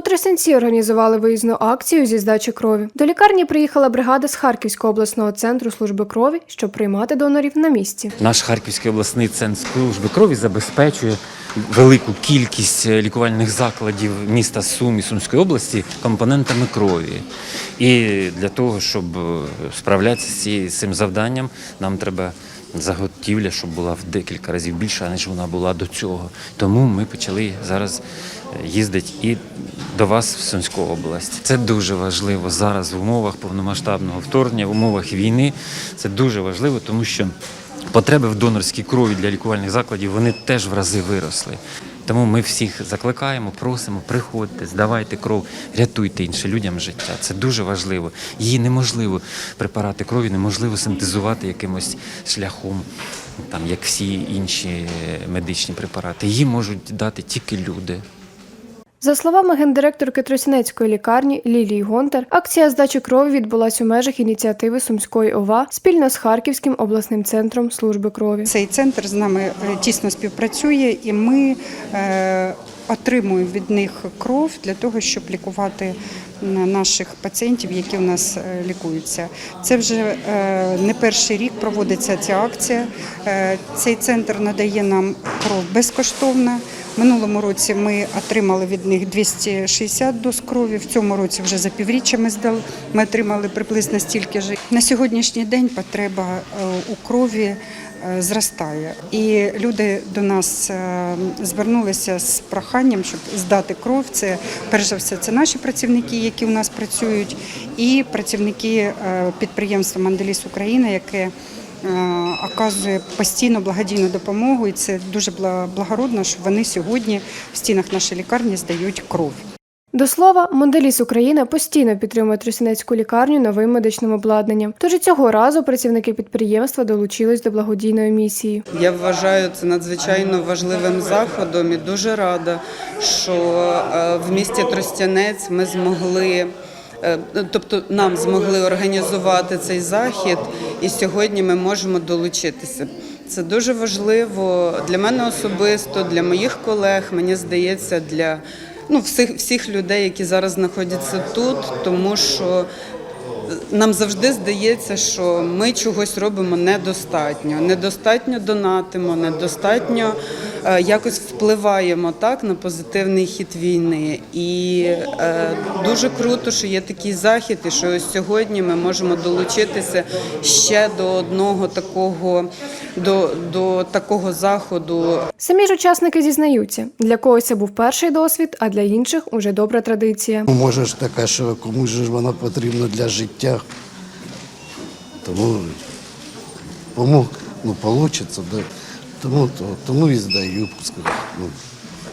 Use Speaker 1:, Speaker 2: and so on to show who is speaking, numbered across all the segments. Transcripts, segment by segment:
Speaker 1: У Тростянці організували виїзну акцію зі здачі крові. До лікарні приїхала бригада з Харківського обласного центру служби крові, щоб приймати донорів на місці.
Speaker 2: Наш Харківський обласний центр служби крові забезпечує велику кількість е, лікувальних закладів міста Сум і Сумської області компонентами крові. І для того, щоб е, справлятися з цим завданням, нам треба заготівля, щоб була в декілька разів більша, ніж вона була до цього. Тому ми почали зараз е, їздити і до вас в Сумську область. Це дуже важливо зараз в умовах повномасштабного вторгнення, в умовах війни. Це дуже важливо, тому що потреби в донорській крові для лікувальних закладів вони теж в рази виросли. Тому ми всіх закликаємо, просимо, приходьте, здавайте кров, рятуйте іншим людям життя. Це дуже важливо. Її неможливо препарати крові, неможливо синтезувати якимось шляхом, там як всі інші е, медичні препарати. Її можуть дати тільки люди.
Speaker 1: За словами гендиректорки Тростянецької лікарні Лілії Гонтар, акція здачі крові відбулась у межах ініціативи Сумської ОВА спільно з Харківським обласним центром служби крові.
Speaker 3: Цей центр з нами е, тісно співпрацює, і ми е, отримуємо від них кров для того, щоб лікувати наших пацієнтів, які у нас е, лікуються. Це вже не перший рік проводиться ця акція. Цей центр надає нам кров безкоштовно. Минулому році ми отримали від них 260 доз крові. В цьому році вже за півріччя ми здали. Ми отримали приблизно стільки ж. На сьогоднішній день потреба е, у крові е, зростає. І люди до нас е, звернулися з проханням, щоб здати кров. Це перш за все, це наші працівники, які у нас працюють, і працівники підприємства Манделіс Україна, яке оказує постійно благодійну допомогу, і це дуже бла- благородно, що вони сьогодні в стінах нашої лікарні здають кров.
Speaker 1: До слова, Монделіс Україна постійно підтримує Тростянецьку лікарню новим медичним обладнанням. Тож і цього разу працівники підприємства долучились до благодійної місії.
Speaker 4: Я вважаю це надзвичайно важливим заходом і дуже рада, що е, в місті Тростянець ми змогли. Е, Тобто нам змогли організувати цей захід, і сьогодні ми можемо долучитися. Це дуже важливо для мене особисто, для моїх колег. Мені здається, для ну всіх всіх людей, які зараз знаходяться тут, тому що нам завжди здається, що ми чогось робимо недостатньо. Недостатньо донатимо, недостатньо якось впливаємо так на позитивний хід війни. І е, дуже круто, що є такий захід, і що ось сьогодні ми можемо долучитися ще до одного такого, до, до такого заходу
Speaker 1: Самі ж учасники зізнаються, для когось це був перший досвід, а для інших уже добра традиція.
Speaker 5: Ну, Може ж таке, що комусь ж вона потрібна для життя. Тому, тому ну, вийде, да. Тому, то, тому і здаю. пускай. Ну,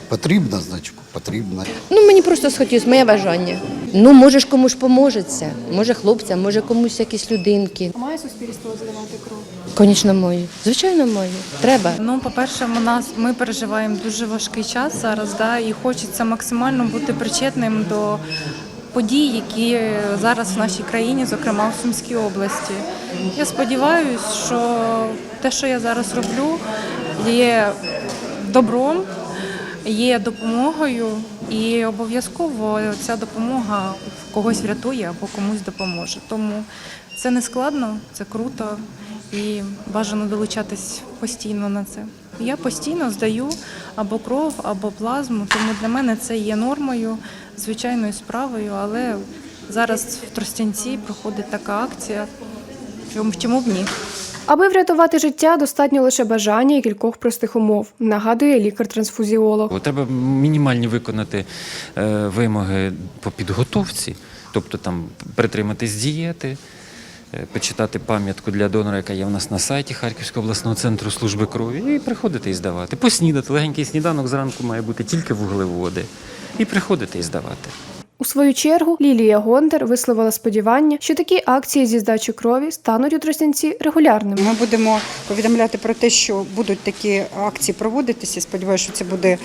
Speaker 5: потрібна, значить, потрібна.
Speaker 6: Ну, мені просто схотілося, моє бажання. Ну, може ж комусь поможеться, може хлопцям, може комусь якісь людинки.
Speaker 1: Має суспільство здавати кров?
Speaker 6: Звісно, мої. Звичайно, мої. Треба.
Speaker 7: Ну, по-перше, у нас ми переживаємо дуже важкий час зараз, да, і хочеться максимально бути причетним до подій, які зараз в нашій країні, зокрема в Сумській області. Я сподіваюся, що те, що я зараз роблю, є добром, є допомогою, і обов'язково ця допомога когось врятує або комусь допоможе. Тому це не складно, це круто і бажано долучатись постійно на це. Я постійно здаю або кров, або плазму, тому для мене це є нормою, звичайною справою, але зараз в Тростянці проходить така акція. Чому, б ні?
Speaker 1: Аби врятувати життя, достатньо лише бажання і кількох простих умов, нагадує лікар-трансфузіолог.
Speaker 2: Треба мінімальні виконати е, вимоги по підготовці, тобто там притриматись дієти, е, почитати пам'ятку для донора, яка є в нас на сайті Харківського обласного центру служби крові, і приходити і здавати. Поснідати. Легенький сніданок зранку має бути тільки вуглеводи. І приходити і здавати.
Speaker 1: У свою чергу Лілія Гондар висловила сподівання, що такі акції зі здачі крові стануть у Тростянці регулярними.
Speaker 3: Ми будемо повідомляти про те, що будуть такі акції проводитися. Сподіваюся, що це буде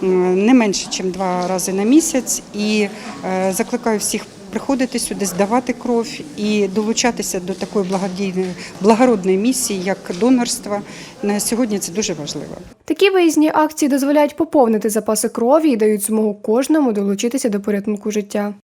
Speaker 3: не менше, ніж два рази на місяць. І е, закликаю всіх приходити сюди, здавати кров і долучатися до такої благодійної благородної місії, як донорство. На сьогодні це дуже важливо.
Speaker 1: Такі виїзні акції дозволяють поповнити запаси крові і дають змогу кожному долучитися до порятунку життя.